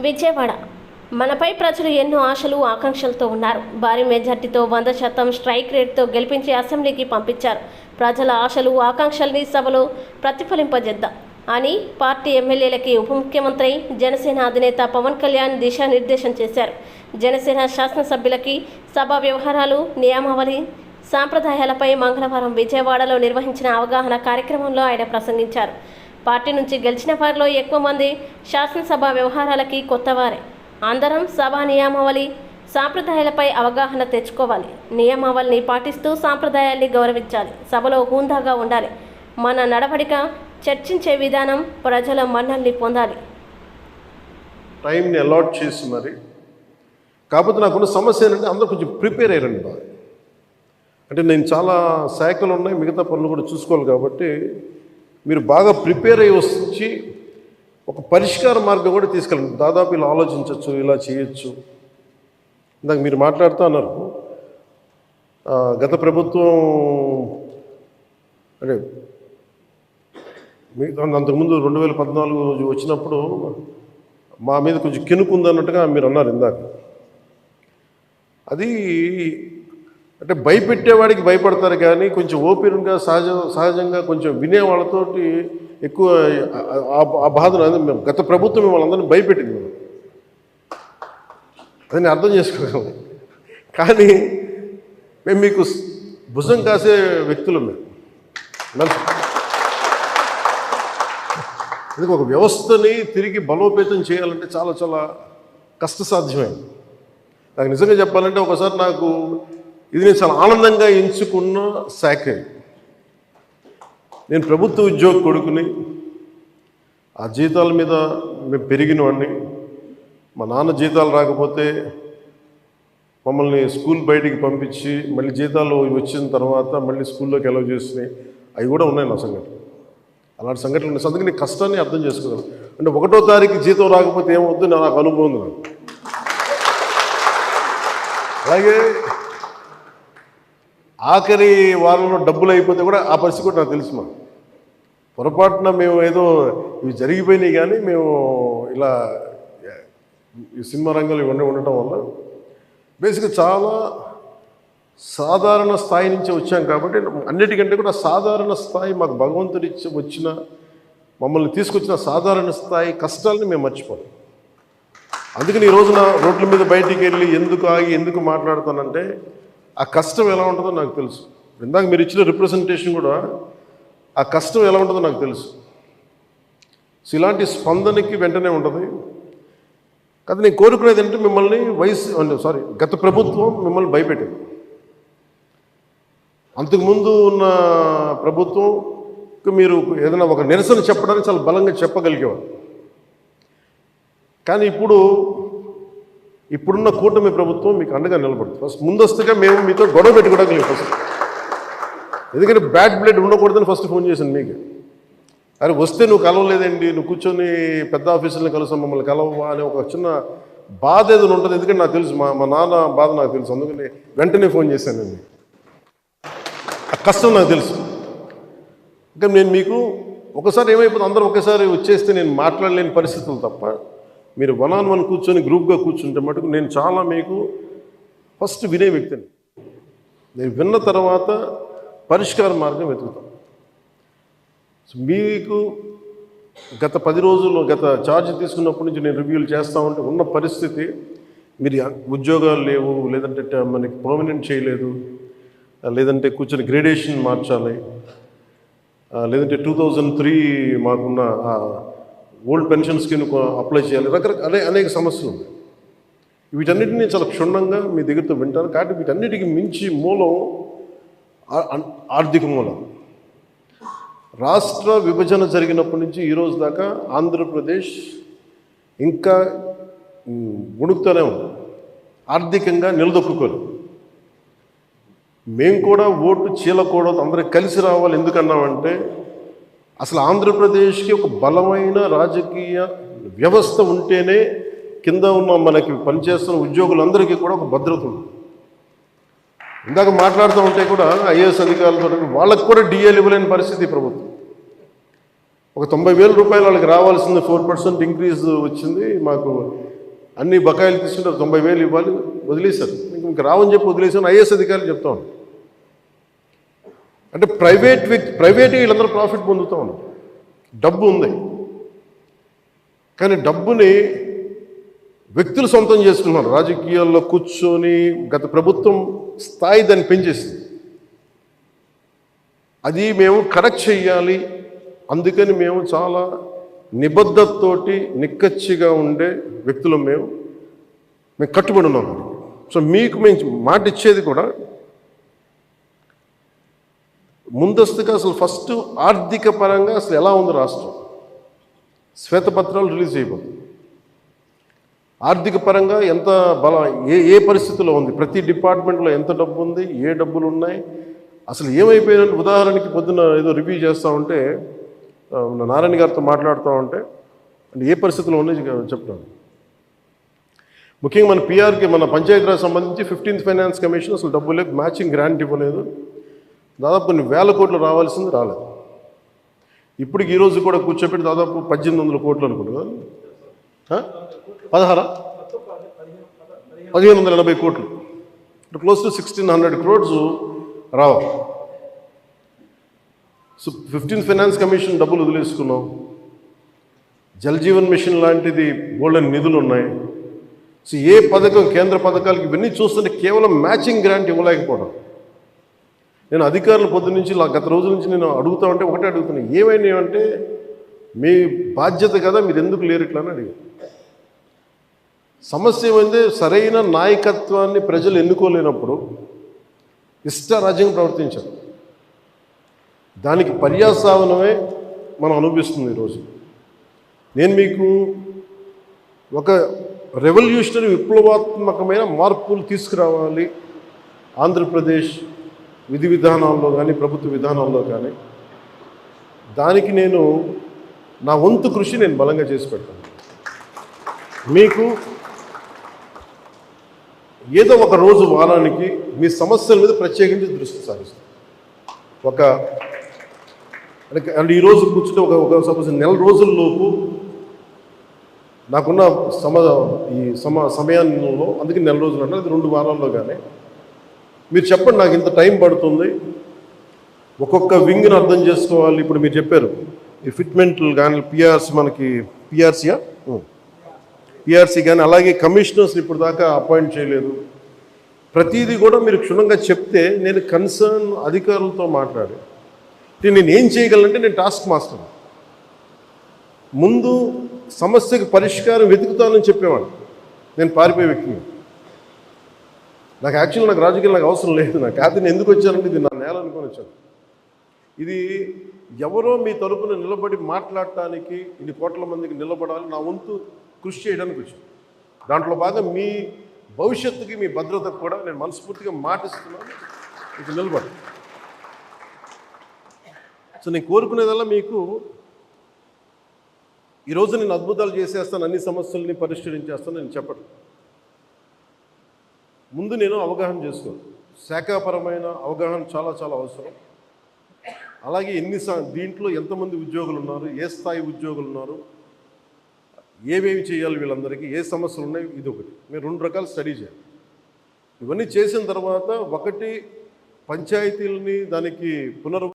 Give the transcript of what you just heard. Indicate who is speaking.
Speaker 1: విజయవాడ. మనపై ప్రజలు ఎన్నో ఆశలు ఆకాంక్షలతో ఉన్నారు. భారీ మెజార్టీతో వంద శాతం స్ట్రైక్ రేట్తో గెలిపించి అసెంబ్లీకి పంపించారు. ప్రజల ఆశలు ఆకాంక్షల్ని సభలో ప్రతిఫలింపజేద్దాం. అని పార్టీ ఎమ్మెల్యేలకి ఉప ముఖ్యమంత్రి జనసేన అధినేత పవన్ కళ్యాణ్ దిశానిర్దేశం చేశారు. జనసేన శాసనసభ్యులకి సభా వ్యవహారాలు నియమావళి సాంప్రదాయాలపై మంగళవారం విజయవాడలో నిర్వహించిన అవగాహన కార్యక్రమంలో ఆయన ప్రసంగించారు. పార్టీ నుంచి గెలిచిన వారిలో ఎక్కువ మంది శాసనసభ వ్యవహారాలకి కొత్తవారే. అందరం సభా నియమావళి సాంప్రదాయాలపై అవగాహన తెచ్చుకోవాలి. నియమావళిని పాటిస్తూ సాంప్రదాయాల్ని గౌరవించాలి. సభలో హూందాగా ఉండాలి. మన నడవడిక చర్చించే విధానం ప్రజల మన్నల్ని పొందాలి.
Speaker 2: టైంని అలాట్ చేసి మరి కాకపోతే నాకున్న సమస్య ఏంటంటే అందరూ కొంచెం ప్రిపేర్ అయ్యారండి బాగా. అంటే నేను చాలా శాఖలు ఉన్నాయి మిగతా పనులు కూడా చూసుకోవాలి కాబట్టి మీరు బాగా ప్రిపేర్ అయ్యి వచ్చి ఒక పరిష్కార మార్గం కూడా తీసుకెళ్ళండి. దాదాపు ఇలా ఆలోచించవచ్చు ఇలా చేయొచ్చు. ఇందాక మీరు మాట్లాడుతూ అన్నారు. గత ప్రభుత్వం అంటే మీ అంతకుముందు రెండు వేల పద్నాలుగు రోజు వచ్చినప్పుడు మా మీద కొంచెం కినుకుంది అన్నట్టుగా మీరు అన్నారు ఇందాక. అది అంటే భయపెట్టేవాడికి భయపడతారు కానీ కొంచెం ఓపెన్గా సహజ సహజంగా కొంచెం వినే వాళ్ళతోటి ఎక్కువ ఆ- బాధను మేము గత ప్రభుత్వం మిమ్మల్ని అందరినీ భయపెట్టింది మేము. అదని అర్థం చేసుకోగలను కానీ మేము మీకు భుజం కాసే వ్యక్తులు మేము. ఇది ఎందుకు ఒక వ్యవస్థని తిరిగి బలోపేతం చేయాలంటే చాలా చాలా కష్టసాధ్యమైంది నాకు నిజంగా చెప్పాలంటే ఒకసారి నాకు ఇది నేను చాలా ఆనందంగా ఎంచుకున్న శాఖ. నేను ప్రభుత్వ ఉద్యోగ కొడుకుని ఆ జీతాల మీద మేము పెరిగిన వాడిని. మా నాన్న జీతాలు రాకపోతే మమ్మల్ని స్కూల్ బయటికి పంపించి మళ్ళీ జీతాలు వచ్చిన తర్వాత మళ్ళీ స్కూల్లోకి ఎలవ్ చేసినాయి. అవి కూడా ఉన్నాయి నా సంఘటన. అలాంటి సంఘటనలు ఉన్నాయి. అందుకే నేను కష్టాన్ని అర్థం చేసుకోగలను అంటే ఒకటో తారీఖు జీతం రాకపోతే ఏమవుద్దు నాకు అనుభవం ఉంది నాకు. అలాగే ఆఖరి వారంలో డబ్బులు అయిపోతే కూడా ఆ పరిస్థితి కూడా నాకు తెలుసు మా పొరపాటున మేము ఏదో ఇవి జరిగిపోయినాయి కానీ మేము ఇలా ఈ సినిమా రంగంలో ఇవన్నీ ఉండటం వల్ల బేసిక్గా చాలా సాధారణ స్థాయి నుంచి వచ్చాం కాబట్టి అన్నిటికంటే కూడా సాధారణ స్థాయి మాకు భగవంతుడి వచ్చిన మమ్మల్ని తీసుకొచ్చిన సాధారణ స్థాయి కష్టాలని మేము మర్చిపోం. అందుకని ఈ రోజున రోడ్ల మీద బయటికి వెళ్ళి ఎందుకు ఆగి ఎందుకు మాట్లాడుతానంటే ఆ కష్టం ఎలా ఉంటుందో నాకు తెలుసు. ఇందాక మీరు ఇచ్చిన రిప్రజెంటేషన్ కూడా ఆ కష్టం ఎలా ఉంటుందో నాకు తెలుసు. సో ఇలాంటి స్పందనకి వెంటనే ఉంటుంది. కదా నేను కోరుకునేది ఏంటంటే మిమ్మల్ని వయసు అంటే సారీ గత ప్రభుత్వం మిమ్మల్ని భయపెట్టింది. అంతకుముందు ఉన్న ప్రభుత్వం మీరు ఏదైనా ఒక నిరసన చెప్పడానికి చాలా బలంగా చెప్పగలిగేవారు. కానీ ఇప్పుడు ఇప్పుడున్న కూటమి ప్రభుత్వం మీకు అండగా నిలబడుతుంది. ఫస్ట్ ముందస్తుగా మేము మీతో గొడవ పెట్టుకోవడానికి ఫస్ట్ ఎందుకంటే బ్యాడ్ బ్లడ్ ఉండకూడదని ఫస్ట్ ఫోన్ చేశాను మీకు. అరే వస్తే నువ్వు కలవలేదండి నువ్వు కూర్చొని పెద్ద ఆఫీసులను కలుసా మమ్మల్ని కలవవా అనే ఒక చిన్న బాధ ఏదైనా ఉంటుంది ఎందుకంటే నాకు తెలుసు మా మా నాన్న బాధ నాకు తెలుసు అందుకని వెంటనే ఫోన్ చేశానండి ఆ కష్టం నాకు తెలుసు. ఇంకా నేను మీకు ఒకసారి ఏమైపోతుంది అందరూ ఒకేసారి వచ్చేస్తే నేను మాట్లాడలేని పరిస్థితులు తప్ప మీరు వన్ ఆన్ వన్ కూర్చొని గ్రూప్గా కూర్చుంటే మటుకు నేను చాలా మీకు ఫస్ట్ వినే వ్యక్తిని. నేను విన్న తర్వాత పరిష్కార మార్గం వెతుకుతాను. సో మీకు గత పది రోజుల్లో గత ఛార్జ్ తీసుకున్నప్పటి నుంచి నేను రివ్యూలు చేస్తా ఉంటే ఉన్న పరిస్థితి మీరు ఉద్యోగాలు లేవు లేదంటే మనకి పర్మనెంట్ చేయలేదు లేదంటే కూర్చొని గ్రేడేషన్ మార్చాలి లేదంటే టూ థౌజండ్ త్రీ మాకున్న ఓల్డ్ పెన్షన్ స్కీమ్ అప్లై చేయాలి. రకరకాల అనే అనేక సమస్యలు ఉన్నాయి. వీటన్నిటిని చాలా క్షుణ్ణంగా మీ దగ్గరతో వింటారు కాబట్టి వీటన్నిటికీ మించి మూలం ఆర్థిక మూలం. రాష్ట్ర విభజన జరిగినప్పటి నుంచి ఈరోజు దాకా ఆంధ్రప్రదేశ్ ఇంకా ఉణుకుతూనే ఉంది. ఆర్థికంగా నిలదొక్కుకోలేదు. మేము కూడా ఓటు చీలకూడదు. అందరికి కలిసి రావాలి. ఎందుకన్నామంటే అసలు ఆంధ్రప్రదేశ్కి ఒక బలమైన రాజకీయ వ్యవస్థ ఉంటేనే కింద ఉన్న మనకి పనిచేస్తున్న ఉద్యోగులందరికీ కూడా ఒక భద్రత ఉంది. ఇందాక మాట్లాడుతూ ఉంటే కూడా ఐఏఎస్ అధికారులతో వాళ్ళకు కూడా డిఏలు ఇవ్వలేని పరిస్థితి ప్రభుత్వం. ఒక తొంభై వేల రూపాయలు వాళ్ళకి రావాల్సింది ఫోర్ పర్సెంట్ ఇంక్రీజ్ వచ్చింది మాకు అన్ని బకాయిలు తీసుకుంటారు తొంభై వేలు ఇవ్వాలి వదిలేశారు. ఇంక రావని చెప్పి వదిలేసాను ఐఏఎస్ అధికారులు చెప్తా ఉన్నాను అంటే ప్రైవేట్ వ్యక్తి ప్రైవేట్ వీళ్ళందరూ ప్రాఫిట్ పొందుతూ ఉన్నారు. డబ్బు ఉంది. కానీ డబ్బుని వ్యక్తులు సొంతం చేసుకున్నారు రాజకీయాల్లో కూర్చొని గత ప్రభుత్వం స్థాయి దాన్ని పెంచేసింది. అది మేము కరెక్ట్ చెయ్యాలి. అందుకని మేము చాలా నిబద్ధతతోటి నిక్కచ్చిగా ఉండే వ్యక్తులు మేము. మేము కట్టుబడి ఉన్నాం. సో మీకు మేము మాట ఇచ్చేది కూడా ముందస్తుగా అసలు ఫస్ట్ ఆర్థిక పరంగా అసలు ఎలా ఉంది రాష్ట్రం? శ్వేతపత్రాలు రిలీజ్ చేయబోతుంది ఆర్థిక పరంగా ఎంత బలం ఏ ఏ పరిస్థితిలో ఉంది? ప్రతి డిపార్ట్మెంట్లో ఎంత డబ్బు ఉంది ఏ డబ్బులు ఉన్నాయి అసలు ఏమైపోయినట్టు ఉదాహరణకి పొద్దున ఏదో రివ్యూ చేస్తూ ఉంటే నారాయణ గారితో మాట్లాడుతూ ఉంటే అంటే ఏ పరిస్థితిలో ఉన్నాయి చెప్తాను. ముఖ్యంగా మన పిఆర్కి మన పంచాయతీరాజ్ సంబంధించి ఫిఫ్టీన్త్ ఫైనాన్స్ కమిషన్ అసలు డబ్బు లేదు మ్యాచింగ్ గ్రాంట్ ఇవ్వలేదు. దాదాపు కొన్ని వేల కోట్లు రావాల్సింది రాలేదు. ఇప్పటికి ఈరోజు కూడా కూర్చోబెట్టి దాదాపు పద్దెనిమిది వందల కోట్లు అనుకుంటున్నా పదహారా? పదిహేను వందల ఎనభై కోట్లు. Close to sixteen hundred crores రావాలి సో ఫిఫ్టీన్ ఫైనాన్స్ కమిషన్ డబ్బులు వదిలేసుకున్నాం. జలజీవన్ మిషన్ లాంటిది గోల్డెన్ నిధులు ఉన్నాయి. సో ఏ పథకం కేంద్ర పథకాలకి ఇవన్నీ చూస్తుంటే కేవలం మ్యాచింగ్ గ్రాంట్ ఇవ్వలేకపోవడం. నేను అధికారుల పొద్దు నుంచి గత రోజుల నుంచి నేను అడుగుతా ఉంటే ఒకటే అడుగుతున్నాను ఏమైనాయంటే మీ బాధ్యత కదా మీరు ఎందుకు లేరు ఇట్లా అని అడిగాను సమస్య ఏమైంది సరైన నాయకత్వాన్ని ప్రజలు ఎన్నుకోలేనప్పుడు ఇష్టారాజ్యంగా ప్రవర్తించారు. దానికి పర్యాసావనమే మనం అనుభవిస్తుంది ఈరోజు నేను మీకు ఒక రెవల్యూషనరీ విప్లవాత్మకమైన మార్పులు తీసుకురావాలి. ఆంధ్రప్రదేశ్ విధి విధానాల్లో కానీ ప్రభుత్వ విధానాల్లో కానీ దానికి నేను నా వంతు కృషి నేను బలంగా చేసి పెడతాను. మీకు ఏదో ఒక రోజు వారానికి మీ సమస్యల మీద ప్రత్యేకించి దృష్టి సారిస్తాను. ఒక అంటే అంటే ఈరోజు కూర్చుంటే ఒక ఒక సపోజ్ నెల రోజుల్లోపు నాకున్న సమ ఈ సమ సమయంలో అందుకే నెల రోజులు అంటే అది రెండు వారాల్లో కానీ మీరు చెప్పండి నాకు ఇంత టైం పడుతుంది. ఒక్కొక్క వింగ్ని అర్థం చేసుకోవాలి ఇప్పుడు మీరు చెప్పారు. ఈ ఫిట్మెంట్లు కానీ పిఆర్సి మనకి పిఆర్సీయా పిఆర్సీ కానీ అలాగే కమిషనర్స్ని ఇప్పుడు దాకా అపాయింట్ చేయలేదు. ప్రతిదీ కూడా మీరు క్షుణ్ణంగా చెప్తే నేను కన్సర్న్ అధికారులతో మాట్లాడి నేను ఏం చేయగలనంటే నేను టాస్క్ మాస్టర్. ముందు సమస్యకు పరిష్కారం వెతుకుతానని చెప్పేవాడు నేను పారిపోయే వ్యక్తిని. నాకు యాక్చువల్ నాకు రాజకీయాలు నాకు అవసరం లేదు. నాకు కాదు నేను ఎందుకు వచ్చానంటే ఇది నా నేల అనుకొని వచ్చాను. ఇది ఎవరో మీ తరపున నిలబడి మాట్లాడటానికి ఇన్ని కోట్ల మందికి నిలబడాలి నా వంతు కృషి చేయడానికి వచ్చాను. దాంట్లో బాగా మీ భవిష్యత్తుకి మీ భద్రతకు కూడా నేను మనస్ఫూర్తిగా మాటిస్తున్నాను. ఇక నిలబడి. సో నేను కోరుకునేదల్లా మీకు ఈరోజు నేను అద్భుతాలు చేసేస్తాను అన్ని సమస్యల్ని పరిష్కరించేస్తాను నేను చెప్పను. ముందు నేను అవగాహన చేసుకోను. శాఖాపరమైన అవగాహన చాలా చాలా అవసరం. అలాగే ఎన్ని దీంట్లో ఎంతమంది ఉద్యోగులు ఉన్నారు ఏ స్థాయి ఉద్యోగులు ఉన్నారు ఏమేమి చేయాలి వీళ్ళందరికీ ఏ సమస్యలు ఉన్నాయి ఇది ఒకటి. మీరు రెండు రకాలు స్టడీ చేయాలి. ఇవన్నీ చేసిన తర్వాత ఒకటి పంచాయతీలని దానికి పునర్